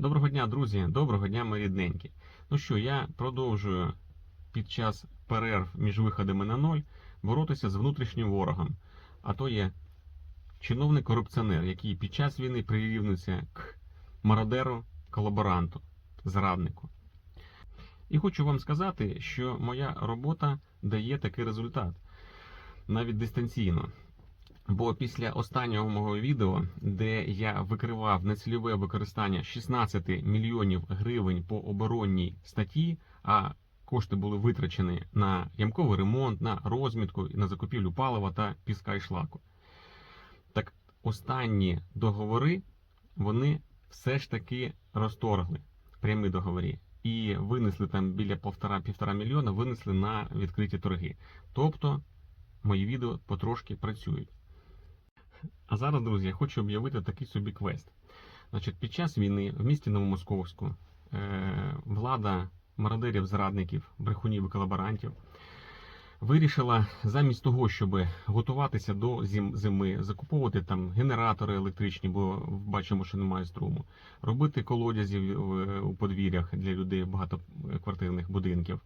Доброго дня, друзі! Доброго дня, мої рідненькі. Ну що, я продовжую під час перерв між виходами на ноль боротися з внутрішнім ворогом. А то є чиновник-корупціонер, який під час війни прирівнюється к мародеру, колаборанту, зраднику. І хочу вам сказати, що моя робота дає такий результат навіть дистанційно. Бо після останнього мого відео, де я викривав нецільове використання 16 мільйонів гривень по оборонній статті, а кошти були витрачені на ямковий ремонт, на розмітку, на закупівлю палива та піска і шлаку. Так останні договори вони все ж таки розторгли прямі договори. І винесли там біля півтора-півтора мільйона, винесли на відкриті торги. Тобто мої відео потрошки працюють. А зараз, друзі, я хочу об'явити такий собі квест. Значить, під час війни в місті Новомосковську е, влада мародерів, зрадників, брехунів і колаборантів вирішила замість того, щоб готуватися до зим, зими, закуповувати там генератори електричні, бо бачимо, що немає струму, робити колодязі у подвір'ях для людей багатоквартирних будинків.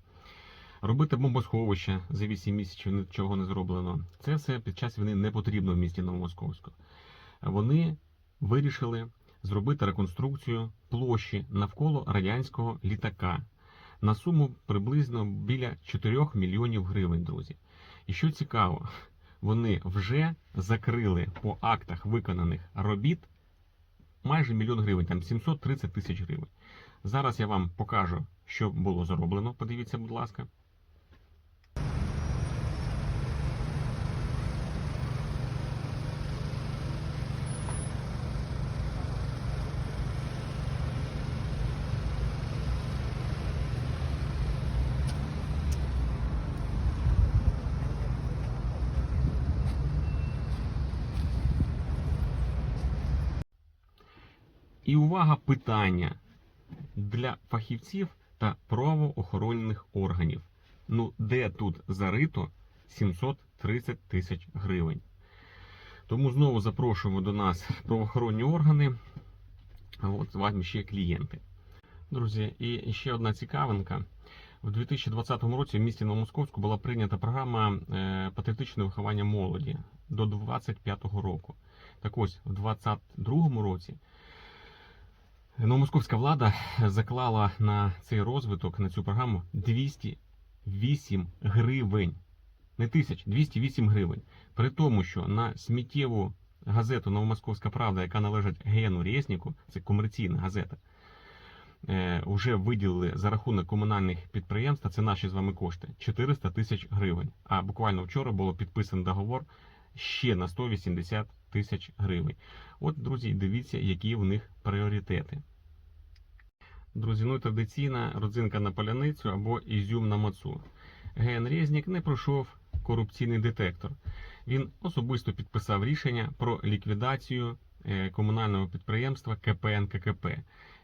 Робити бомбосховища за 8 місяців нічого не зроблено. Це все під час війни не потрібно в місті Новомосковську. Вони вирішили зробити реконструкцію площі навколо радянського літака на суму приблизно біля 4 мільйонів гривень, друзі. І що цікаво, вони вже закрили по актах виконаних робіт майже мільйон гривень, там 730 тисяч гривень. Зараз я вам покажу, що було зроблено. Подивіться, будь ласка. І увага питання для фахівців та правоохоронних органів. Ну, де тут зарито 730 тисяч гривень? Тому знову запрошуємо до нас правоохоронні органи. От з вами ще клієнти. Друзі, і ще одна цікавинка. У 2020 році в місті Новомосковську була прийнята програма е, патріотичного виховання молоді до 25 року. Так ось, у 2022 році Новомосковська влада заклала на цей розвиток, на цю програму 208 гривень. Не тисяч, 208 гривень. При тому, що на сміттєву газету Новомосковська Правда, яка належить Гену Рєсніку, це комерційна газета, е, вже виділили за рахунок комунальних підприємств, це наші з вами кошти, 400 тисяч гривень. А буквально вчора було підписаний договор ще на 180 тисяч гривень. От, друзі, дивіться, які в них пріоритети. Друзі, ну традиційна родзинка на паляницю або ізюм на мацу. Ген Резнік не пройшов корупційний детектор. Він особисто підписав рішення про ліквідацію е, комунального підприємства КП НККП.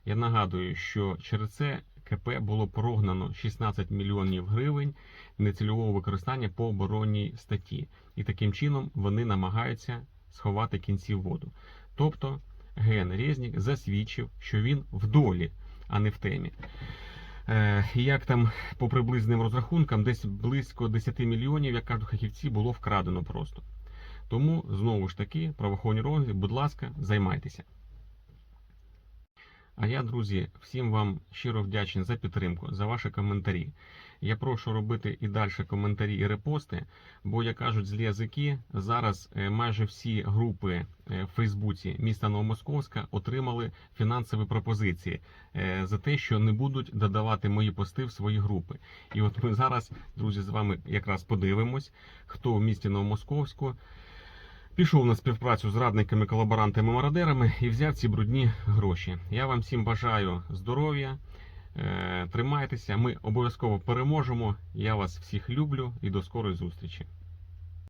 Я нагадую, що через це КП було прогнано 16 мільйонів гривень нецільового використання по оборонній статті. І таким чином вони намагаються сховати кінці в воду. Тобто Ген Резнік засвідчив, що він в долі, а не в темі. Е, Як там по приблизним розрахункам, десь близько 10 мільйонів, як кажуть фахівці, було вкрадено просто. Тому знову ж таки, правоохоронні органи, будь ласка, займайтеся. А я, друзі, всім вам щиро вдячний за підтримку, за ваші коментарі. Я прошу робити і далі коментарі і репости, бо, як кажуть злі язики, зараз е, майже всі групи е, в Фейсбуці міста Новомосковська отримали фінансові пропозиції е, за те, що не будуть додавати мої пости в свої групи. І от ми зараз, друзі, з вами якраз подивимось, хто в місті Новомосковську пішов на співпрацю з радниками, колаборантами, мародерами і взяв ці брудні гроші. Я вам всім бажаю здоров'я. Е, Тримайтеся, ми обов'язково переможемо. Я вас всіх люблю і до скорої зустрічі.